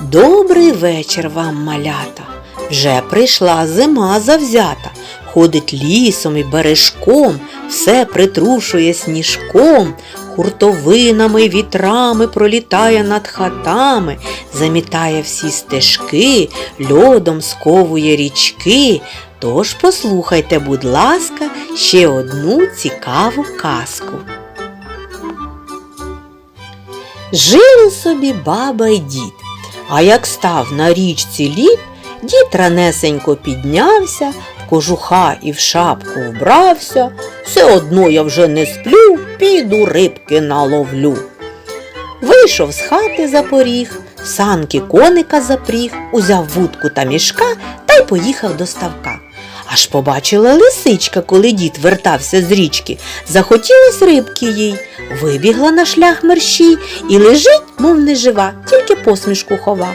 Добрий вечір вам, малята. Вже прийшла зима завзята. Ходить лісом і бережком, все притрушує сніжком, хуртовинами, вітрами пролітає над хатами, замітає всі стежки, льодом сковує річки. Тож послухайте, будь ласка, ще одну цікаву казку. Жили собі баба й дід, а як став на річці лід, дід ранесенько піднявся, в кожуха і в шапку вбрався. Все одно я вже не сплю, піду рибки наловлю. Вийшов з хати за поріг, санки коника запріг, узяв вудку та мішка та й поїхав до ставка. Аж побачила лисичка, коли дід вертався з річки. Захотілось рибки їй. Вибігла на шлях мерщій і лежить, мов не жива, тільки посмішку хова.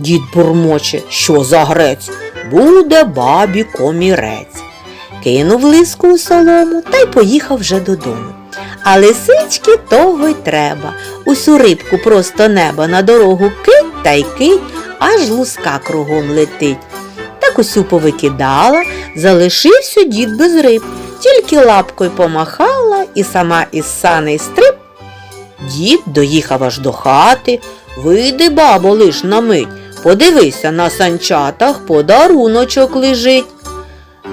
Дід бурмоче, що за грець? Буде бабі комірець. Кинув лиску у солому та й поїхав вже додому. А лисички того й треба. Усю рибку просто неба на дорогу кить та й кить, аж луска кругом летить. Так усю повикидала, залишився дід без риб, тільки лапкою помахала і сама із саней стрип. Дід доїхав аж до хати. Вийди, бабо, лиш на мить, подивися на санчатах, подаруночок лежить.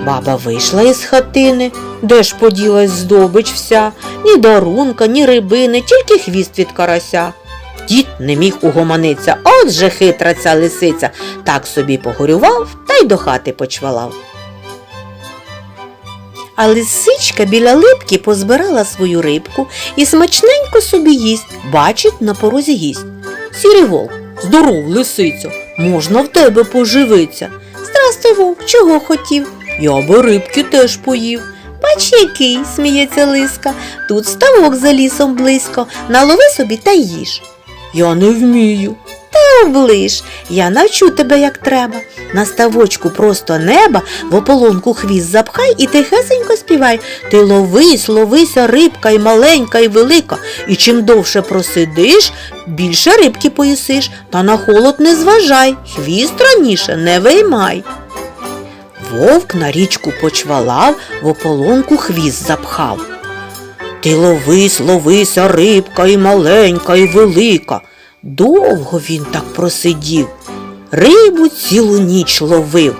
Баба вийшла із хатини, де ж поділась здобич вся, ні дарунка, ні рибини, тільки хвіст від карася. Дід не міг угомониться, от же хитра ця лисиця, так собі погорював до хати почвалав. А лисичка біля липки позбирала свою рибку і смачненько собі їсть, бачить на порозі гість. Сірий вовк, здоров, лисиця, можна в тебе поживиться. Здрастуй, вовк, чого хотів? Я би рибки теж поїв. Бач, який, сміється лиска, тут ставок за лісом близько, налови собі та їж. Я не вмію. Та оближ, я навчу тебе як треба. На ставочку просто неба в ополонку хвіст запхай і тихесенько співай. Ти ловись, ловися, рибка і маленька, і велика. І чим довше просидиш, більше рибки поїсиш, та на холод не зважай, хвіст раніше не виймай. Вовк на річку почвалав, в ополонку хвіст запхав. Ти ловись, ловися, рибка і маленька, і велика. Довго він так просидів, рибу цілу ніч ловив.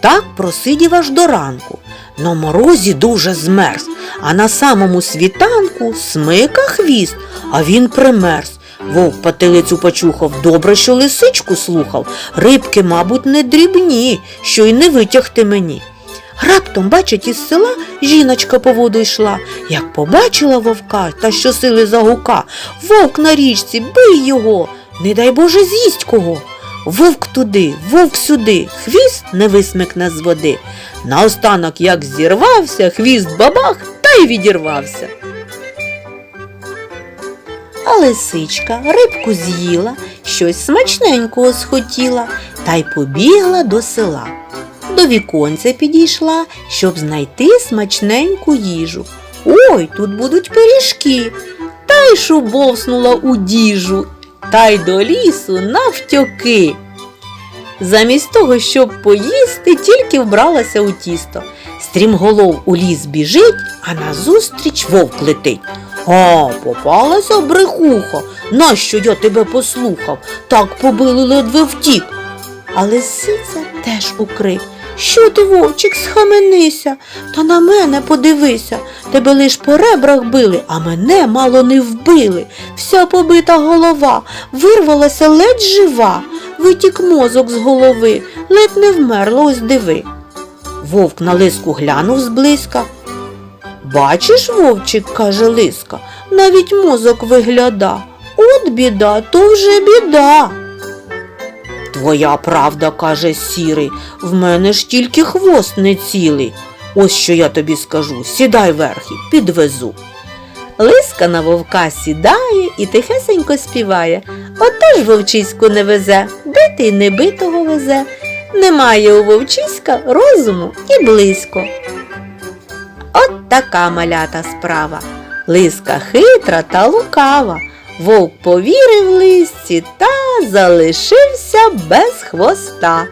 Так просидів аж до ранку. На морозі дуже змерз, а на самому світанку смика хвіст, а він примерз. Вовк патилицю почухав, добре, що лисичку слухав. Рибки, мабуть, не дрібні, що й не витягти мені. Раптом, бачить, із села жіночка по воду йшла. Як побачила вовка та щосили загука, вовк на річці, бий його, не дай Боже з'їсть кого. Вовк туди, вовк сюди, хвіст не висмикне з води. Наостанок, як зірвався, хвіст бабах та й відірвався. А лисичка рибку з'їла, щось смачненького схотіла та й побігла до села. До віконця підійшла, щоб знайти смачненьку їжу. Ой, тут будуть пиріжки. Та й шубовснула у діжу, та й до лісу навтьоки. Замість того, щоб поїсти, тільки вбралася у тісто. Стрімголов у ліс біжить, а назустріч вовк летить. А, попалася брехуха. Нащо я тебе послухав? Так побили ледве втік. А лисиця теж укрив. Що ти, вовчик, схаменися, та на мене подивися. Тебе лиш по ребрах били, а мене мало не вбили. Вся побита голова, вирвалася ледь жива, витік мозок з голови, ледь не вмерло, ось диви. Вовк на лиску глянув зблизька. Бачиш, вовчик, каже лиска, навіть мозок вигляда. От біда, то вже біда. Твоя правда, каже сірий, в мене ж тільки хвост не цілий. Ось що я тобі скажу, сідай верхи, підвезу. Лиска на вовка сідає і тихесенько співає. Отож вовчиську не везе, де ти не везе. Немає у вовчиська розуму і близько. От така малята справа. Лиска хитра та лукава, Вовк повірив листі та залишився без хвоста.